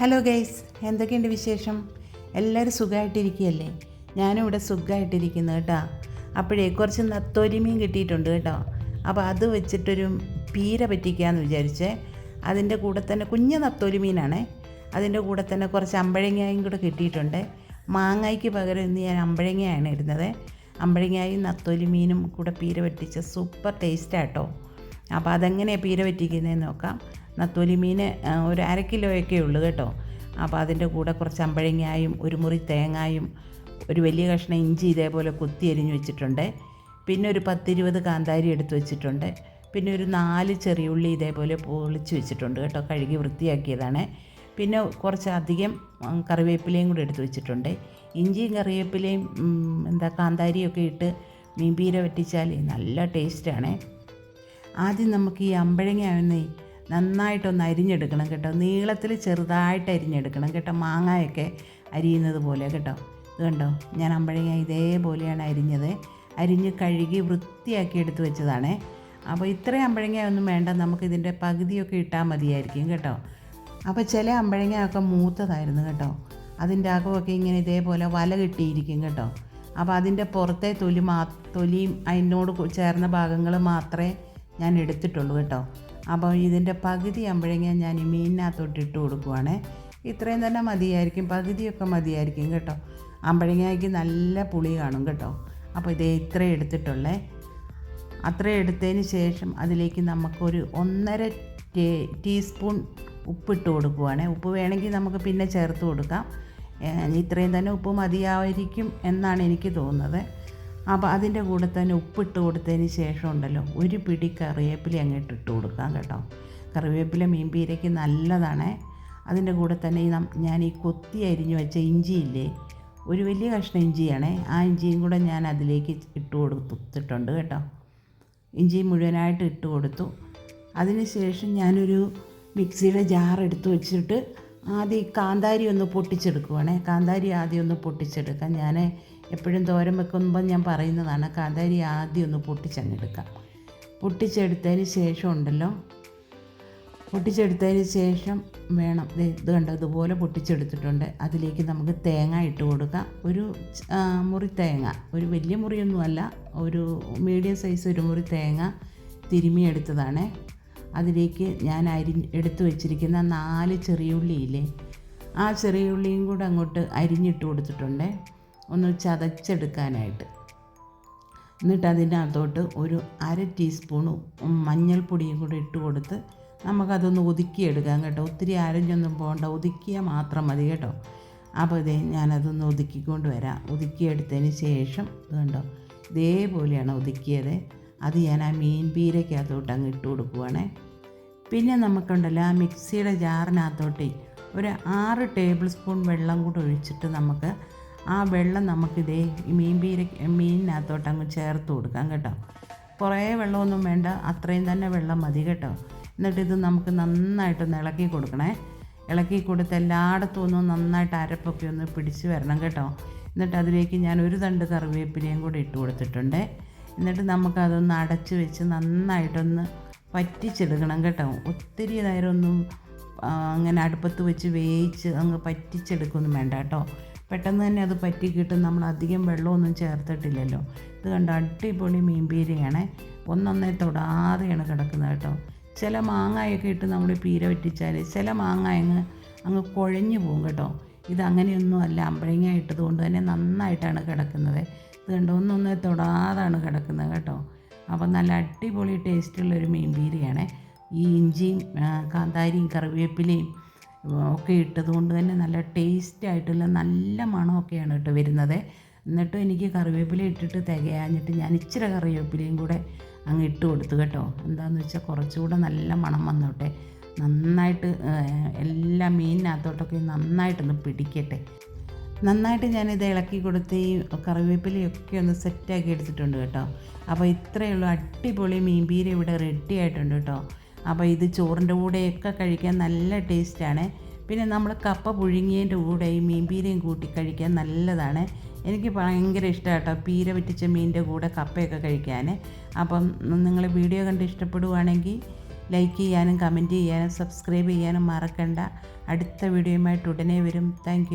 Hello guys എന്തൊക്കെയുണ്ട് വിശേഷം? എല്ലാവരും സുഖമായിട്ടിരിക്കുകയല്ലേ ഞാനും ഇവിടെ സുഖമായിട്ടിരിക്കുന്നു കേട്ടോ. അപ്പോഴേ കുറച്ച് നത്തോലി മീൻ കിട്ടിയിട്ടുണ്ട് കേട്ടോ. അപ്പോൾ അത് വെച്ചിട്ടൊരു പീര പറ്റിക്കാമെന്ന് വിചാരിച്ചേ. അതിന്റെ കൂടെ തന്നെ കുഞ്ഞ നത്തോലി മീനാണേ അതിന്റെ കൂടെ തന്നെ കുറച്ച് അമ്പഴങ്ങായും കൂടെ കിട്ടിയിട്ടുണ്ട്. മാങ്ങയ്ക്ക് പകരം ഇന്ന് ഞാൻ അമ്പഴങ്ങയാണ് ഇടുന്നത്. അമ്പഴങ്ങായും നത്തോലി മീനും കൂടെ പീര പറ്റിച്ച സൂപ്പർ ടേസ്റ്റാട്ടോ അപ്പോൾ അതെങ്ങനെയാണ് പീര പറ്റിക്കുന്നതെന്ന് നോക്കാം. നത്തോലി മീൻ ഒരു അര കിലോയൊക്കെ ഉള്ളൂ കേട്ടോ. അപ്പോൾ അതിന്റെ കൂടെ കുറച്ച് അമ്പഴങ്ങായും ഒരു മുറി തേങ്ങായും ഒരു വലിയ കഷ്ണം ഇഞ്ചി ഇതേപോലെ കുത്തി അരിഞ്ഞ് വെച്ചിട്ടുണ്ട്. പിന്നെ ഒരു പത്തിരുപത് കാന്താരി എടുത്ത് വെച്ചിട്ടുണ്ട്. പിന്നെ ഒരു നാല് ചെറിയുള്ളി ഇതേപോലെ പൊളിച്ച് വെച്ചിട്ടുണ്ട് കേട്ടോ. കഴുകി വൃത്തിയാക്കിയതാണ്. പിന്നെ കുറച്ച് അധികം കറിവേപ്പിലയും കൂടി എടുത്ത് വെച്ചിട്ടുണ്ട്. ഇഞ്ചിയും കറിവേപ്പിലയും എന്താ കാന്താരിയൊക്കെ ഇട്ട് മീൻ പീര വറ്റിച്ചാൽ നല്ല ടേസ്റ്റാണേ. ആദ്യം നമുക്ക് ഈ അമ്പഴങ്ങ ഒന്ന് നന്നായിട്ടൊന്ന് അരിഞ്ഞെടുക്കണം കേട്ടോ. നീളത്തിൽ ചെറുതായിട്ട് അരിഞ്ഞെടുക്കണം കേട്ടോ. മാങ്ങയൊക്കെ അരിയുന്നത് പോലെ കേട്ടോ. ഇത് കണ്ടോ? ഞാൻ അമ്പഴങ്ങ ഇതേപോലെയാണ് അരിഞ്ഞത്. അരിഞ്ഞ് കഴുകി വൃത്തിയാക്കി എടുത്തു വെച്ചതാണേ. അപ്പോൾ ഇത്രയും അമ്പഴങ്ങ ഒന്നും വേണ്ട. നമുക്ക് ഇതിന്റെ പകുതിയൊക്കെ ഇട്ടാൽ മതിയായിരിക്കും കേട്ടോ. അപ്പോൾ ചില അമ്പഴങ്ങയൊക്കെ മൂത്തതായിരുന്നു കേട്ടോ. അതിന്റെ അകമൊക്കെ ഇങ്ങനെ ഇതേപോലെ വല കിട്ടിയിരിക്കും കേട്ടോ. അപ്പോൾ അതിന്റെ പുറത്തെ തൊലി മാ തൊലിയും അതിനോട് ചേർന്ന ഭാഗങ്ങൾ മാത്രമേ ഞാൻ എടുത്തിട്ടുള്ളൂ കേട്ടോ. അപ്പോൾ ഇതിന്റെ പകുതി അമ്പഴങ്ങ ഞാൻ ഈ മീനിനകത്തോട്ട് ഇട്ട് കൊടുക്കുവാണേ. ഇത്രയും തന്നെ മതിയായിരിക്കും. പകുതിയൊക്കെ മതിയായിരിക്കും കേട്ടോ. അമ്പഴങ്ങയ്ക്ക് നല്ല പുളി കാണും കേട്ടോ. അപ്പോൾ ഇതേ ഇത്ര എടുത്തിട്ടുള്ളേ. അത്ര എടുത്തതിന് ശേഷം അതിലേക്ക് നമുക്കൊരു ഒന്നര ടീസ്പൂൺ ഉപ്പിട്ട് കൊടുക്കുവാണേ. ഉപ്പ് വേണമെങ്കിൽ നമുക്ക് പിന്നെ ചേർത്ത് കൊടുക്കാം. ഇത്രയും തന്നെ ഉപ്പ് മതിയായിരിക്കും എന്നാണ് എനിക്ക് തോന്നുന്നത്. അപ്പോൾ അതിന്റെ കൂടെ തന്നെ ഉപ്പിട്ട് കൊടുത്തതിന് ശേഷം ഉണ്ടല്ലോ ഒരു പിടി കറിവേപ്പില അങ്ങോട്ട് ഇട്ട് കൊടുക്കാം കേട്ടോ. കറിവേപ്പില മീൻ പീരയ്ക്ക് നല്ലതാണേ. അതിന്റെ കൂടെ തന്നെ ഈ ഞാൻ ഈ കൊത്തി അരിഞ്ഞു വെച്ച ഇഞ്ചിയില്ലേ ഒരു വലിയ കഷ്ണം ഇഞ്ചിയാണേ. ആ ഇഞ്ചിയും കൂടെ ഞാൻ അതിലേക്ക് ഇട്ട് കൊടുത്തിട്ടുണ്ട് കേട്ടോ. ഇഞ്ചി മുഴുവനായിട്ട് ഇട്ട് കൊടുത്തു. അതിനുശേഷം ഞാനൊരു മിക്സിയുടെ ജാർ എടുത്ത് വെച്ചിട്ട് ആദ്യം കാന്താരി ഒന്ന് പൊട്ടിച്ചെടുക്കുവാണേ. കാന്താരി ആദ്യം ഒന്ന് പൊട്ടിച്ചെടുക്കാം. ഞാൻ എപ്പോഴും തോരൻ വെക്കുമ്പോൾ ഞാൻ പറയുന്നതാണ് കാന്താരി ആദ്യം ഒന്ന് പൊട്ടിച്ചങ്ങെടുക്കാം. പൊട്ടിച്ചെടുത്തതിന് ശേഷം ഉണ്ടല്ലോ? പൊട്ടിച്ചെടുത്തതിന് ശേഷം വേണം. ഇത് കണ്ടോ? ഇതുപോലെ പൊട്ടിച്ചെടുത്തിട്ടുണ്ട്. അതിലേക്ക് നമുക്ക് തേങ്ങ ഇട്ട് കൊടുക്കാം. ഒരു മുറി തേങ്ങ. ഒരു വലിയ മുറിയൊന്നുമല്ല ഒരു മീഡിയം സൈസ് ഒരു മുറി തേങ്ങ തിരുമ്മി എടുത്തതാണ്. അതിലേക്ക് ഞാൻ അരി എടുത്തു വെച്ചിരിക്കുന്ന നാല് ചെറിയുള്ളിയില്ലേ ആ ചെറിയുള്ളിയും കൂടെ അങ്ങോട്ട് അരിഞ്ഞിട്ട് കൊടുത്തിട്ടുണ്ട്. ഒന്ന് ചതച്ചെടുക്കാനായിട്ട്. എന്നിട്ട് അതിനകത്തോട്ട് ഒരു അര ടീസ്പൂൺ മഞ്ഞൾപ്പൊടിയും കൂടി ഇട്ട് കൊടുത്ത് നമുക്കതൊന്ന് ഒതുക്കിയെടുക്കാം കേട്ടോ. ഒത്തിരി അരഞ്ഞൊന്നും പോകണ്ട ഒതുക്കിയാൽ മാത്രം മതി കേട്ടോ. അപ്പോൾ ഇതേ ഞാനതൊന്ന് ഒതുക്കിക്കൊണ്ട് വരാം. ഒതുക്കിയെടുത്തതിന് ശേഷം കണ്ടോ ഇതേപോലെയാണ് ഒതുക്കിയത്. അത് ഞാൻ ആ മീൻ പീരയ്ക്കകത്തോട്ട് അങ്ങ് ഇട്ട് കൊടുക്കുവാണേ. പിന്നെ നമുക്കുണ്ടല്ലോ ആ മിക്സിയുടെ ജാറിനകത്തോട്ടേ ഒരു ആറ് ടേബിൾ സ്പൂൺ വെള്ളം കൂടെ ഒഴിച്ചിട്ട് നമുക്ക് ആ വെള്ളം നമുക്കിതേ ഈ മീൻ പീര മീനിനകത്തോട്ട് അങ്ങ് ചേർത്ത് കൊടുക്കാം കേട്ടോ. കുറേ വെള്ളമൊന്നും വേണ്ട. അത്രയും തന്നെ വെള്ളം മതി കേട്ടോ. എന്നിട്ട് ഇത് നമുക്ക് നന്നായിട്ടൊന്ന് ഇളക്കി കൊടുക്കണേ. ഇളക്കി കൊടുത്ത് എല്ലായിടത്തും ഒന്ന് നന്നായിട്ട് അരപ്പൊക്കെ ഒന്ന് പിടിച്ച് വരണം കേട്ടോ. എന്നിട്ട് അതിലേക്ക് ഞാൻ ഒരു തണ്ട് കറിവേപ്പിലയും കൂടി ഇട്ട് കൊടുത്തിട്ടുണ്ട്. എന്നിട്ട് നമുക്കതൊന്ന് അടച്ച് വെച്ച് നന്നായിട്ടൊന്ന് പറ്റിച്ചെടുക്കണം കേട്ടോ. ഒത്തിരി നേരമൊന്നും അങ്ങനെ അടുപ്പത്ത് വെച്ച് വേവിച്ച് അങ്ങ് പറ്റിച്ചെടുക്കൊന്നും വേണ്ട കേട്ടോ. പെട്ടെന്ന് തന്നെ അത് പറ്റി കിട്ടും. നമ്മൾ അധികം വെള്ളമൊന്നും ചേർത്തിട്ടില്ലല്ലോ. ഇത് കണ്ട? അടിപൊളി മീൻ പീരയാണ്. ഒന്നൊന്നേ തൊടാതെയാണ് കിടക്കുന്നത് കേട്ടോ. ചില മാങ്ങയൊക്കെ ഇട്ട് നമ്മൾ പീര വെട്ടിച്ചാൽ ചില മാങ്ങ അങ്ങ് അങ്ങ് കുഴഞ്ഞു പോകും കേട്ടോ. ഇത് അങ്ങനെയൊന്നും അല്ല. അമ്പഴങ്ങ ഇട്ടത് കൊണ്ട് തന്നെ നന്നായിട്ടാണ് കിടക്കുന്നത്. ഇത് കണ്ടോ? ഒന്നൊന്നേ തൊടാതാണ് കിടക്കുന്നത് കേട്ടോ. അപ്പം നല്ല അടിപൊളി ടേസ്റ്റുള്ളൊരു മീൻ പീരയാണ്. ഈ ഇഞ്ചിയും കാന്താരിയും കറിവേപ്പിലയും ഒക്കെ ഇട്ടത് കൊണ്ട് തന്നെ നല്ല ടേസ്റ്റ് ആയിട്ടുള്ള നല്ല മണമൊക്കെയാണ് കേട്ടോ വരുന്നത്. എന്നിട്ടും എനിക്ക് കറിവേപ്പില ഇട്ടിട്ട് തികയാഞ്ഞിട്ട് ഞാൻ ഇച്ചിരി കറിവേപ്പിലയും കൂടെ അങ്ങ് ഇട്ട് കൊടുത്തു കേട്ടോ. എന്താണെന്ന് വെച്ചാൽ കുറച്ചുകൂടെ നല്ല മണം വന്നോട്ടെ. നന്നായിട്ട് എല്ലാ മീനിനകത്തോട്ടൊക്കെ നന്നായിട്ടൊന്ന് പിടിക്കട്ടെ. നന്നായിട്ട് ഞാനിത് ഇളക്കി കൊടുത്ത് ഈ കറിവേപ്പിലയൊക്കെ ഒന്ന് സെറ്റാക്കി എടുത്തിട്ടുണ്ട് കേട്ടോ. അപ്പോൾ ഇത്രയേ ഉള്ളൂ. അടിപൊളി മീൻ പീര ഇവിടെ റെഡി ആയിട്ടുണ്ട് കേട്ടോ. അപ്പോൾ ഇത് ചോറിന്റെ കൂടെയൊക്കെ കഴിക്കാൻ നല്ല ടേസ്റ്റാണ്. പിന്നെ നമ്മൾ കപ്പ പുഴുങ്ങിയതിന്റെ കൂടെ ഈ മീൻപീരയും കൂട്ടി കഴിക്കാൻ നല്ലതാണ്. എനിക്ക് ഭയങ്കര ഇഷ്ടം കേട്ടോ പീര പറ്റിച്ച മീനിന്റെ കൂടെ കപ്പയൊക്കെ കഴിക്കാൻ. അപ്പം നിങ്ങൾ വീഡിയോ കണ്ട് ഇഷ്ടപ്പെടുവാണെങ്കിൽ ലൈക്ക് ചെയ്യാനും കമന്റ് ചെയ്യാനും സബ്സ്ക്രൈബ് ചെയ്യാനും മറക്കണ്ട. അടുത്ത വീഡിയോയുമായിട്ട് ഉടനെ വരും. താങ്ക്